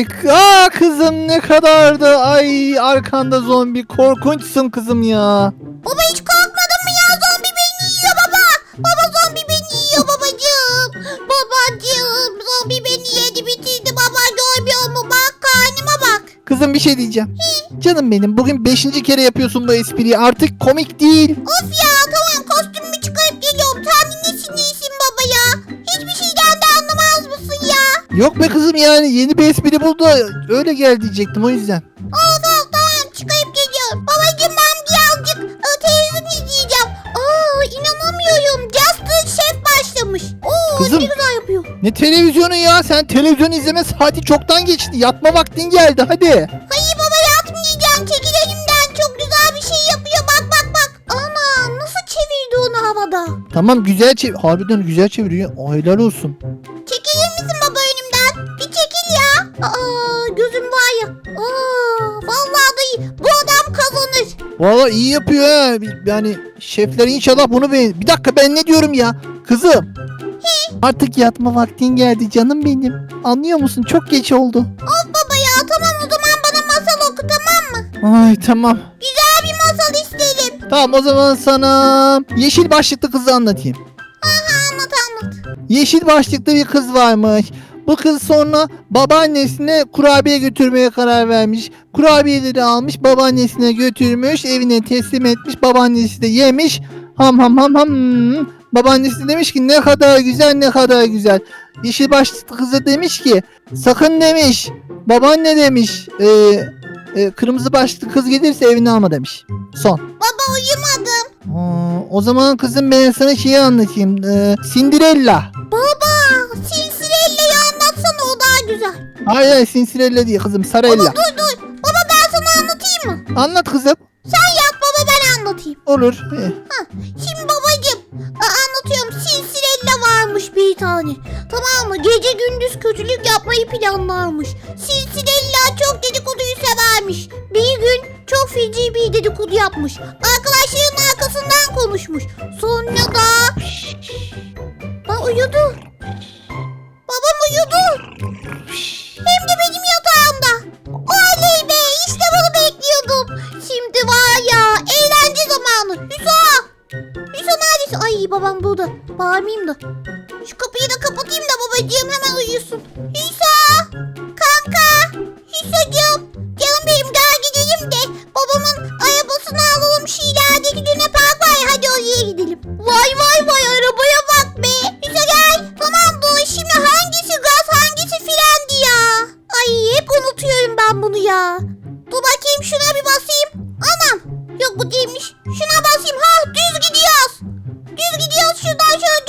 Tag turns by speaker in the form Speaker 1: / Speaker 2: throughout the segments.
Speaker 1: Ay aa kızım ne kadardı. Ay arkanda zombi korkunçsun kızım ya.
Speaker 2: Baba hiç korkmadın mı ya? Zombi beni yiyor baba. Baba zombi beni yiyor babacığım. Babacığım zombi beni yedi bitirdi baba görmüyor mu? Bak karnıma bak.
Speaker 1: Kızım bir şey diyeceğim. Canım benim bugün beşinci kere yapıyorsun bu espriyi. Artık komik değil.
Speaker 2: Of ya tamam
Speaker 1: Yok be kızım yani yeni bir espri buldu. Öyle gel diyecektim o yüzden.
Speaker 2: Of of tamam çıkarıp geliyorum. Babacığım ben birazcık e, televizyon izleyeceğim. Aa inanamıyorum. Just Chef başlamış. Oo
Speaker 1: Kızım.
Speaker 2: ne güzel yapıyor.
Speaker 1: Ne televizyonu ya? Sen televizyon izleme saati çoktan geçti. Yatma vaktin geldi hadi.
Speaker 2: Hayır baba yatmayacağım. Çekil elimden. Çok güzel bir şey yapıyor. Bak bak bak. Ana nasıl çevirdi onu havada.
Speaker 1: Tamam güzel çevir. Harbiden güzel çeviriyor. Helal olsun. Valla iyi yapıyor ha. Yani şefler inşallah bunu beğen... Bir dakika ben ne diyorum ya? Kızım. Artık yatma vaktin geldi canım benim. Anlıyor musun? Çok geç oldu.
Speaker 2: Of baba ya tamam o zaman bana masal oku tamam mı?
Speaker 1: Ay tamam.
Speaker 2: Güzel bir masal isterim.
Speaker 1: Tamam o zaman sana yeşil başlıklı kızı anlatayım.
Speaker 2: Aha anlat anlat.
Speaker 1: Yeşil başlıklı bir kız varmış. Bu kız sonra babaannesine kurabiye götürmeye karar vermiş. Kurabiyeleri almış babaannesine götürmüş evine teslim etmiş. Babaannesi de yemiş. Ham ham ham ham. Babaannesi demiş ki ne kadar güzel ne kadar güzel. Yeşil başlıklı kızı demiş ki sakın demiş. Babaanne demiş. "e, e, kırmızı başlıklı kız gelirse evine alma demiş. Son.
Speaker 2: Baba uyumadım.
Speaker 1: Aa, o zaman kızım ben sana şeyi anlatayım. Ee, Cinderella.
Speaker 2: Baba
Speaker 1: Hayır hayır Cinderella değil kızım Sarella.
Speaker 2: Dur dur. Baba ben sana anlatayım mı?
Speaker 1: Anlat kızım.
Speaker 2: Sen yat baba ben anlatayım.
Speaker 1: Olur. Eh,
Speaker 2: Şimdi babacım a- anlatıyorum silsilella varmış bir tane. Tamam mı? Gece gündüz kötülük yapmayı planlarmış. Silsilella çok dedikoduyu severmiş. Bir gün çok feci bir dedikodu yapmış. Arkadaşlarının arkasından konuşmuş. Sonra da... Aa, uyudu. Düz gidiyoruz şuradan şöyle döneyim.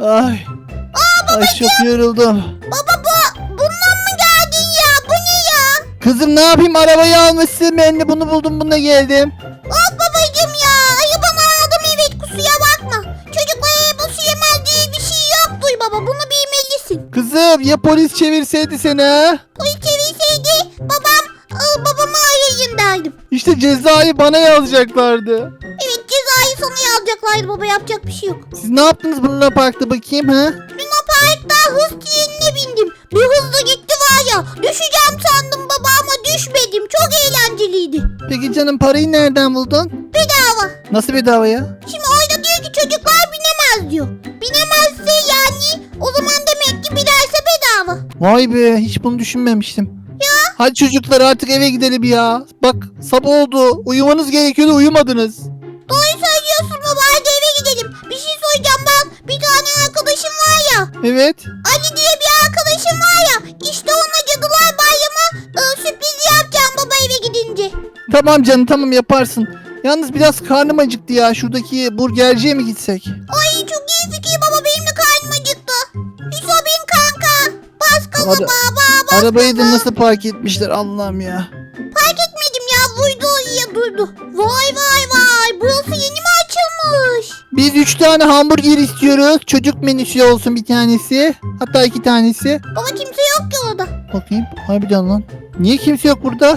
Speaker 2: Ay. Ay çok
Speaker 1: yoruldum.
Speaker 2: Baba bu bundan mı geldin ya? Bu ne ya?
Speaker 1: Kızım ne yapayım arabayı almışsın ben de bunu buldum bununla geldim.
Speaker 2: Of babacım ya. Ayı bana aldım evet kusuya bakma. Çocuklara bu su yemez diye bir şey yoktur baba. Bunu bilmelisin.
Speaker 1: Kızım ya polis çevirseydi seni ha?
Speaker 2: Polis çevirseydi babam ıı, babamı arayın derdim.
Speaker 1: İşte cezayı bana yazacaklardı.
Speaker 2: Yazacaklardı baba yapacak bir şey yok.
Speaker 1: Siz ne yaptınız bununla parkta bakayım ha?
Speaker 2: Luna Park'ta hız trenine bindim. Bir hızla gitti var ya. Düşeceğim sandım baba ama düşmedim. Çok eğlenceliydi.
Speaker 1: Peki canım parayı nereden buldun?
Speaker 2: Bedava.
Speaker 1: Nasıl bedava ya?
Speaker 2: Şimdi orada diyor ki çocuklar binemez diyor. Binemezse yani o zaman demek ki binerse bedava.
Speaker 1: Vay be hiç bunu düşünmemiştim. Ya. Hadi çocuklar artık eve gidelim ya. Bak sabah oldu. Uyumanız gerekiyordu uyumadınız.
Speaker 2: Doğru söylüyorsun baba hadi eve gidelim. Bir şey söyleyeceğim ben. Bir tane arkadaşım var ya.
Speaker 1: Evet.
Speaker 2: Ali diye bir arkadaşım var ya. İşte ona Cadılar Bayramı e, sürprizi yapacağım baba eve gidince.
Speaker 1: Tamam canım tamam yaparsın. Yalnız biraz karnım acıktı ya. Şuradaki burgerciye mi gitsek?
Speaker 2: Ay çok iyi fikir baba benim de karnım acıktı. Hüsobim kanka. Baskala
Speaker 1: Ara-
Speaker 2: baba
Speaker 1: Arabayı da nasıl park etmişler Allah'ım ya.
Speaker 2: Fark etmedim ya duydu ya duydu. Vay vay vay
Speaker 1: Biz üç tane hamburger istiyoruz. Çocuk menüsü olsun bir tanesi. Hatta iki tanesi.
Speaker 2: Baba kimse yok ki orada.
Speaker 1: Bakayım. Harbiden lan. Niye kimse yok burada?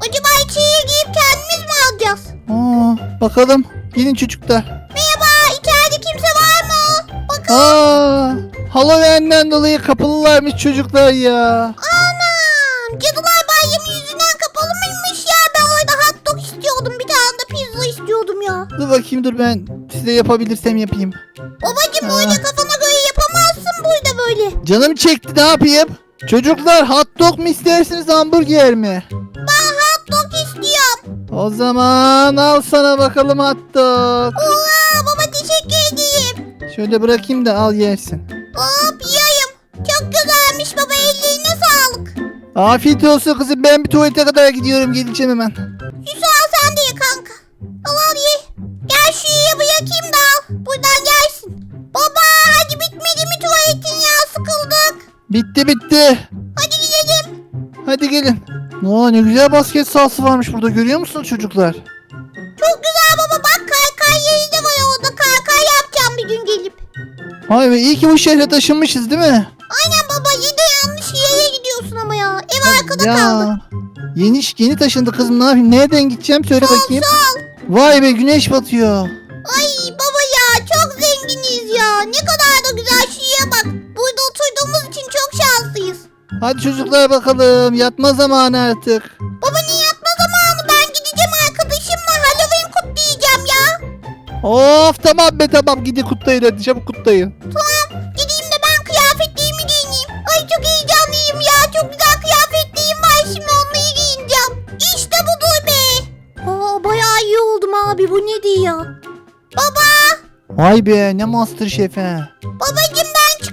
Speaker 2: Acaba içeriye giyip kendimiz mi alacağız?
Speaker 1: Aa, bakalım. Gelin çocuklar.
Speaker 2: Merhaba içeride kimse var mı? Bakın
Speaker 1: Aa, Halloween'den dolayı kapalılarmış çocuklar ya.
Speaker 2: anam ya.
Speaker 1: Dur bakayım dur ben size yapabilirsem yapayım.
Speaker 2: Babacım
Speaker 1: Aa.
Speaker 2: öyle kafana göre yapamazsın burada böyle.
Speaker 1: Canım çekti ne yapayım? Çocuklar hot dog mu istersiniz hamburger mi?
Speaker 2: Ben hot dog istiyorum.
Speaker 1: O zaman al sana bakalım hot dog.
Speaker 2: Oha baba teşekkür edeyim.
Speaker 1: Şöyle bırakayım da al yersin.
Speaker 2: Hop yiyeyim. Çok güzelmiş baba ellerine sağlık.
Speaker 1: Afiyet olsun kızım ben bir tuvalete kadar gidiyorum geleceğim hemen. Bitti bitti.
Speaker 2: Hadi gidelim.
Speaker 1: Hadi gelin. Aa, ne güzel basket sahası varmış burada görüyor musunuz çocuklar?
Speaker 2: Çok güzel baba bak kaykay yeri de var orada. Kaykay yapacağım bir gün gelip.
Speaker 1: Vay be iyi ki bu şehre taşınmışız değil mi?
Speaker 2: Aynen baba yine yanlış yere gidiyorsun ama ya. Ev arkada kaldı.
Speaker 1: Yeni, yeni taşındı kızım ne yapayım? Nereden gideceğim söyle bakayım.
Speaker 2: Sol.
Speaker 1: Vay be güneş batıyor.
Speaker 2: Ay baba ya çok zenginiz ya. Ne kadar da güzel çok şanslıyız.
Speaker 1: Hadi çocuklar bakalım yatma zamanı artık.
Speaker 2: Baba ne yatma zamanı ben gideceğim arkadaşımla Halloween kutlayacağım ya.
Speaker 1: Of tamam be tamam gidin kutlayın hadi çabuk kutlayın.
Speaker 2: Tamam gideyim de ben kıyafetliğimi giyineyim. Ay çok heyecanlıyım ya çok güzel kıyafetliğim var şimdi onları giyineceğim. İşte budur be. Aa bayağı iyi oldum abi bu ne diyor ya. Baba
Speaker 1: Vay be ne master şef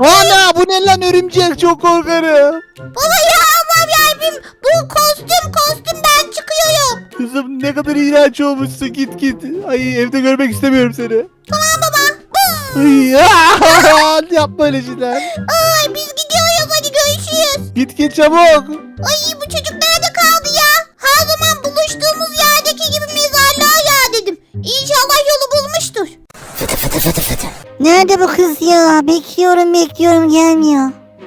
Speaker 1: Ana bu ne lan örümcek çok korkarım.
Speaker 2: Baba ya Allah'ım yarabbim bu kostüm kostüm ben çıkıyorum.
Speaker 1: Kızım ne kadar iğrenç olmuşsun git git. Ay evde görmek istemiyorum seni.
Speaker 2: Tamam baba. Bum.
Speaker 1: Ay, aa, Yapma öyle şeyler.
Speaker 2: Ay biz gidiyoruz hadi görüşürüz.
Speaker 1: Git git çabuk.
Speaker 2: Ay bu çocuk nerede kaldı ya? Her zaman buluştuğumuz yerdeki gibi mezarlığa ya dedim. İnşallah yolu bulmuştur.
Speaker 3: Nerede bu kız ya? Bekliyorum bekliyorum gelmiyor.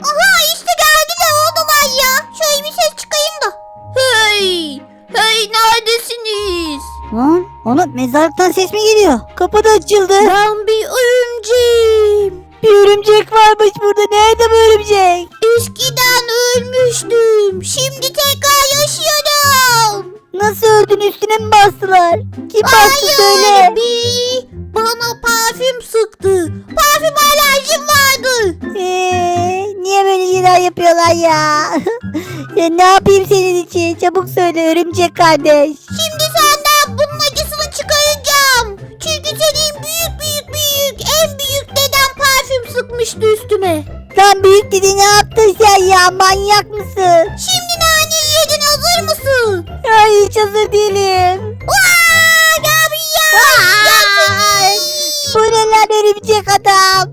Speaker 2: Aha işte geldi de oradalar ya. Şöyle bir ses çıkayım da. Hey! Hey neredesiniz?
Speaker 3: Lan onu mezarlıktan ses mi geliyor? Kapı da açıldı.
Speaker 2: Ben bir örümceğim.
Speaker 3: Bir örümcek varmış burada. Nerede bu örümcek?
Speaker 2: Eskiden ölmüştüm. Şimdi tekrar yaşıyorum.
Speaker 3: Nasıl öldün üstüne mi bastılar? Kim bastı söyle.
Speaker 2: bir bana parfüm sıktı. Parfüm alerjim vardı.
Speaker 3: Eee, niye böyle şeyler yapıyorlar ya? ya ne yapayım senin için? Çabuk söyle örümcek kardeş.
Speaker 2: Şimdi senden bunun acısını çıkaracağım. Çünkü senin büyük büyük büyük en büyük deden parfüm sıkmıştı üstüme.
Speaker 3: Lan büyük dedi ne yaptın sen ya? Manyak mısın?
Speaker 2: Şimdi nane yedin hazır mısın?
Speaker 3: Ay hiç hazır değilim.
Speaker 2: Vaa
Speaker 3: örümcek adam?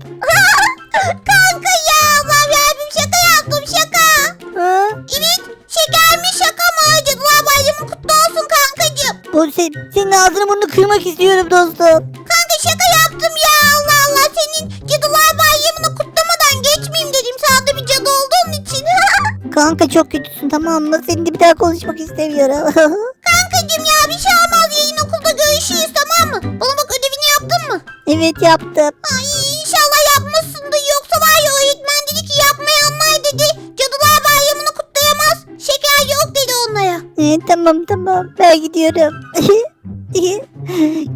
Speaker 2: Kanka ya Allah'ım yarabbim şaka yaptım şaka.
Speaker 3: Ha?
Speaker 2: Evet şeker mi şaka mı? Cadılar bayramı kutlu olsun kankacığım.
Speaker 3: Bu se- senin ağzını burnunu kırmak istiyorum dostum.
Speaker 2: Kanka şaka yaptım ya Allah Allah senin cadılar bayramını kutlamadan geçmeyeyim dedim. Sen de bir cadı olduğun için.
Speaker 3: Kanka çok kötüsün tamam mı? Seninle bir daha konuşmak istemiyorum.
Speaker 2: Kankacığım ya bir şey olmaz yayın okulda görüşürüz tamam mı? Bana
Speaker 3: evet yaptım.
Speaker 2: Ay inşallah yapmışsındır yoksa var ya öğretmen dedi ki yapmayanlar dedi. Cadılar bayramını kutlayamaz. Şeker yok dedi onlara.
Speaker 3: Ee, tamam tamam ben gidiyorum.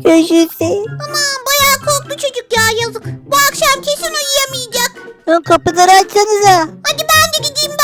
Speaker 3: Görüşürüz.
Speaker 2: Aman bayağı korktu çocuk ya yazık. Bu akşam kesin uyuyamayacak.
Speaker 3: Kapıları açsanıza.
Speaker 2: Hadi ben de gideyim.